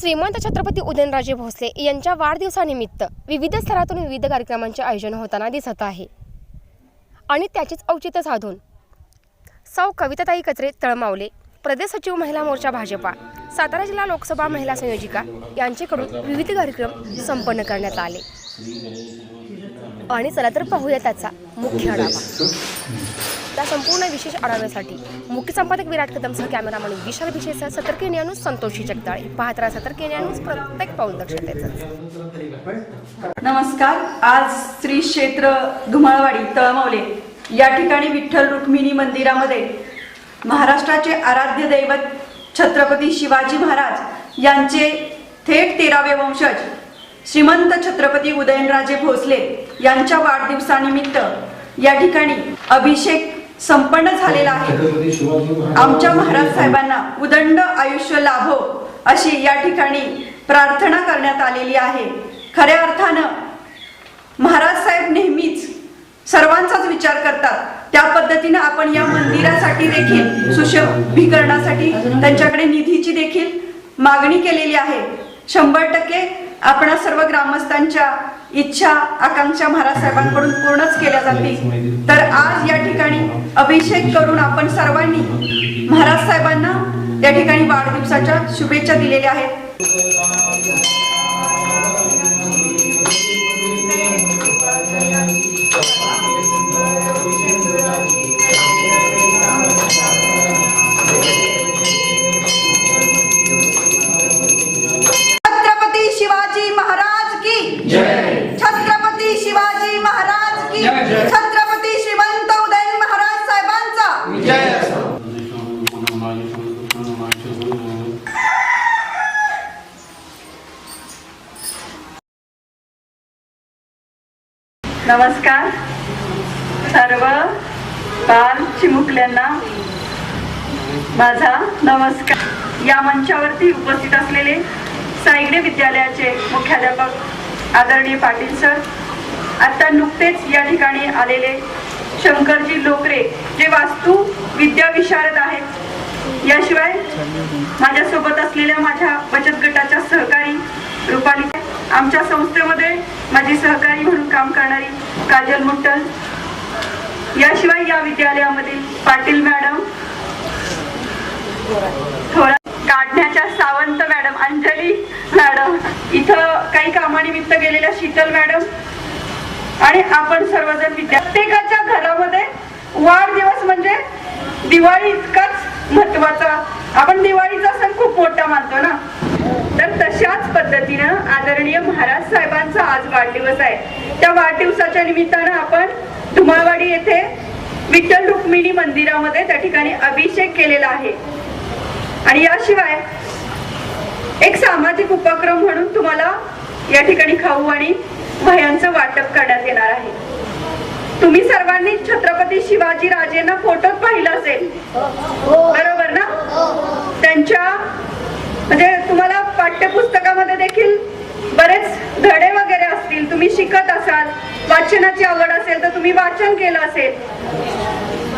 श्रीमंत छत्रपती उदयनराजे भोसले यांच्या वाढदिवसानिमित्त विविध स्तरातून विविध कार्यक्रमांचे आयोजन होताना दिसत आहे. आणि त्याचेच औचित्य साधून सौ कविताताई कचरे तळमावले प्रदेश सचिव महिला मोर्चा भाजपा सातारा जिल्हा लोकसभा महिला संयोजिका यांच्याकडून विविध कार्यक्रम संपन्न करण्यात आले. आणि चला तर पाहूया त्याचा मुख्य आढावा. त्या संपूर्ण विशेष आढाव्यासाठी मुख्य संपादक विराट कदमसह कॅमेरामन विशाल भिशेसह सतर्क न्यूज संतोषी जगदाळे पाहत राहा सतर्क न्यूज प्रत्येक पाऊल दक्षतेचं. नमस्कार. आज श्री क्षेत्र धुमाळवाडी तळमावले या ठिकाणी विठ्ठल रुक्मिणी मंदिरामध्ये महाराष्ट्राचे आराध्य दैवत छत्रपती शिवाजी महाराज यांचे थेट तेरावे वंशज श्रीमंत छत्रपती उदयनराजे भोसले यांच्या वाढदिवसानिमित्त या ठिकाणी अभिषेक संपन्न झालेला आहे. आमच्या महाराज साहेबांना उदंड आयुष्य लाभो अशी या ठिकाणी प्रार्थना करण्यात आलेली आहे. खऱ्या अर्थानं महाराज साहेब नेहमीच सर्वांचाच विचार करतात. त्या पद्धतीनं आपण या मंदिरासाठी देखील सुशोभीकरणासाठी त्यांच्याकडे निधीची देखील मागणी केलेली आहे. शंभर टक्के आपणा सर्व ग्रामस्थांच्या इच्छा आकांक्षा महाराज साहेबांकडून पूर्णच केल्या जातील. तर आज या ठिकाणी अभिषेक करून आपण सर्वांनी महाराज साहेबांना या ठिकाणी वाढदिवसाच्या शुभेच्छा दिलेल्या आहेत. छत्रपती शिवाजी महाराज की छत्रपती शिवाजी महाराज की छत्रपती श्रीमंत उदय महाराज साहेबांचा नमस्कार. सर्व बाल चिमुकल्यांना माझा नमस्कार. या मंचावरती उपस्थित असलेले सायगडे विद्यालयाचे मुख्याध्यापक आदरणीय पाटील सर आता नुकतेच या ठिकाणी आलेले शंकरजी लोकरे जे वास्तू विद्या विशारद आहेत. याशिवाय माझ्यासोबत असलेल्या माझ्या बचत गटाच्या सहकारी रुपाली आमच्या संस्थेमध्ये माझी सहकारी म्हणून काम करणारी काजल मुट्टल. याशिवाय या विद्यालयामधील पाटील मॅडम थोडा काढण्याच्या सावंत मॅडम अंजली मॅडम इथं काही कामानिमित्त गेलेल्या शीतल मॅडम आणि आपण सर्वजण विद्या प्रत्येकाच्या घरामध्ये वाढदिवस म्हणजे दिवाळी इतकाच महत्त्वाचा आपण दिवाळीचा सण खूप मोठा मानतो ना? तर तशाच पद्धतीनं आदरणीय महाराज साहेबांचा आज वाढदिवस आहे. त्या वाढदिवसाच्या निमित्तानं आपण धुमाळवाडी येथे विठ्ठल रुक्मिणी मंदिरामध्ये त्या ठिकाणी अभिषेक केलेला आहे. आणि याशिवाय एक सामाजिक उपक्रम म्हणून तुम्हाला या ठिकाणी खाऊ आणि वह्यांचं वाटप करण्यात येणार आहे. तुम्ही सर्वांनी छत्रपती शिवाजी राजेंना फोटोत पाहिलं असेल. बरोबर ना? त्यांच्या म्हणजे तुम्हाला पाठ्यपुस्तकामध्ये देखील बरेच धडे वगैरे असतील तुम्ही शिकत असाल वाचनाची आवड असेल तर तुम्ही वाचन केलं असेल.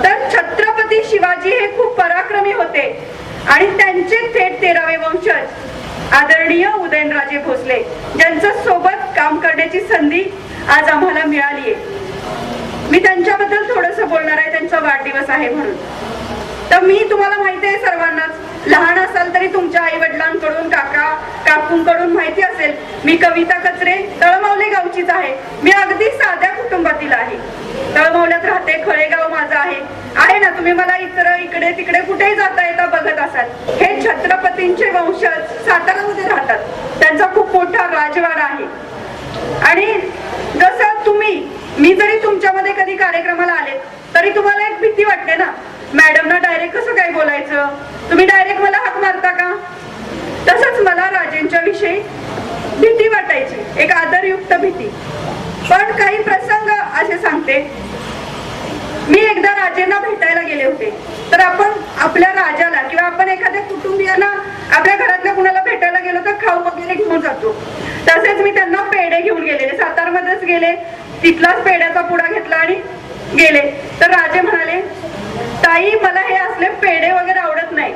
तर छत्रपती शिवाजी हे खूप पराक्रमी होते. आणि त्यांचे थेट तेरावे वंशज आदरणीय उदयनराजे भोसले ज्यांचं सोबत काम करण्याची संधी आज आम्हाला मिळाली आहे मी त्यांच्याबद्दल थोडस बोलणार आहे त्यांचा वाढदिवस आहे म्हणून. तर मी तुम्हाला माहिती आहे सर्वांनाच लहान असाल तरी तुमच्या आई वडिलांकडून काका काकूंकडून माहिती असेल. मी कविता कचरे तळमावले गावचीच आहे. मी अगदी साध्या कुटुंबातील आहे. तळमावल्यात राहते खळेगाव माझं आहे. आहे ना तुम्ही मला इतर इकडे तिकडे कुठेही जाता येता बघत असाल. हे छत्रपतींचे वंशज सातारामध्ये राहतात. त्यांचा खूप मोठा राजवाडा आहे. आणि जसं तुम्ही मी जरी तुमच्यामध्ये कधी कार्यक्रमाला आले तरी तुम्हाला एक भीती वाटते ना? मॅडमना डायरेक्ट कसं काय बोलायचं? तुम्ही डायरेक्ट मला हाक मारता का? तसंच मला राजेंच्या विषयी भीती वाटायची एक आदरयुक्त भीती. पण काही प्रसंग असे सांगते. मी एकदा राजेंना भेटायला गेले होते. तर आपण आपल्या राजाला किंवा आपण एखाद्या कुटुंबियांना आपल्या घरातल्या कुणाला भेटायला गेलो तर खाऊ वगैरे घेऊन जातो. तसेच मी त्यांना पेढे घेऊन गेलेले सातारमध्येच गेले. तिथलाच पेढ्याचा पुडा घेतला आणि गेले. तर राजे म्हणाले ताई मला हे असले पेढे वगैरे आवडत नाही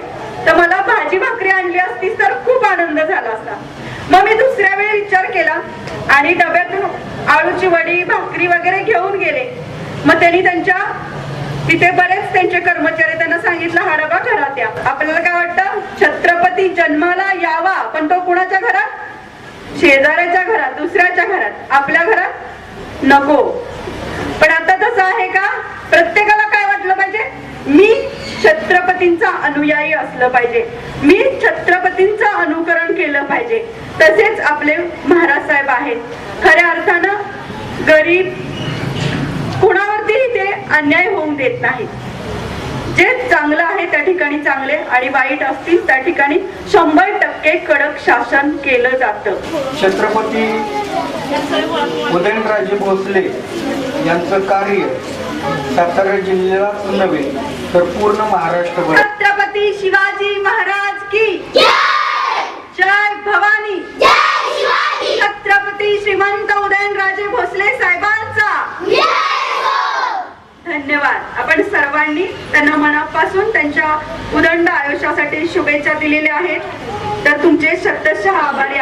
तर मला भाजी भाकरी आणली असतीस तर खूप आनंद झाला असता. आणि डब्यातून आळूची वडी भाकरी वगैरे घेऊन गेले. मग त्यांनी त्यांच्या तिथे बरेच त्यांचे कर्मचारी त्यांना सांगितलं हा डबा घरात या आपल्याला काय वाटतं? छत्रपती जन्माला यावा पण तो कुणाच्या घरात? शेजाऱ्याच्या घरात दुसऱ्याच्या घरात. आपल्या घरात नको. पण आता तसं आहे का? प्रत्येकाला काय वाटलं पाहिजे? मी छत्रपतींचा अनुयायी असलं पाहिजे. मी छत्रपतींचं अनुकरण केलं पाहिजे. तसेच आपले महाराज साहेब आहेत. खऱ्या अर्थानं गरीब कुणावरतीही ते अन्याय होऊन देत नाहीत. जे चांगलं आहे त्या ठिकाणी चांगले आणि वाईट असतील त्या ठिकाणी शंभर टक्के कडक शासन केलं जात. छत्रपती उदयनराजे भोसले यांचं कार्य सातारा जिल्ह्यात नव्हे तर पूर्ण महाराष्ट्रभर. छत्रपती शिवाजी महाराज की जय! भवानी. छत्रपती श्रीमंत उदयनराजे भोसले साहेबांचा. धन्यवाद. आपण सर्वांनी त्यांना मनापासून त्यांच्या उदंड आयुष्यासाठी शुभेच्छा दिलेल्या आहेत. तर तुमचे शतशः आभारी.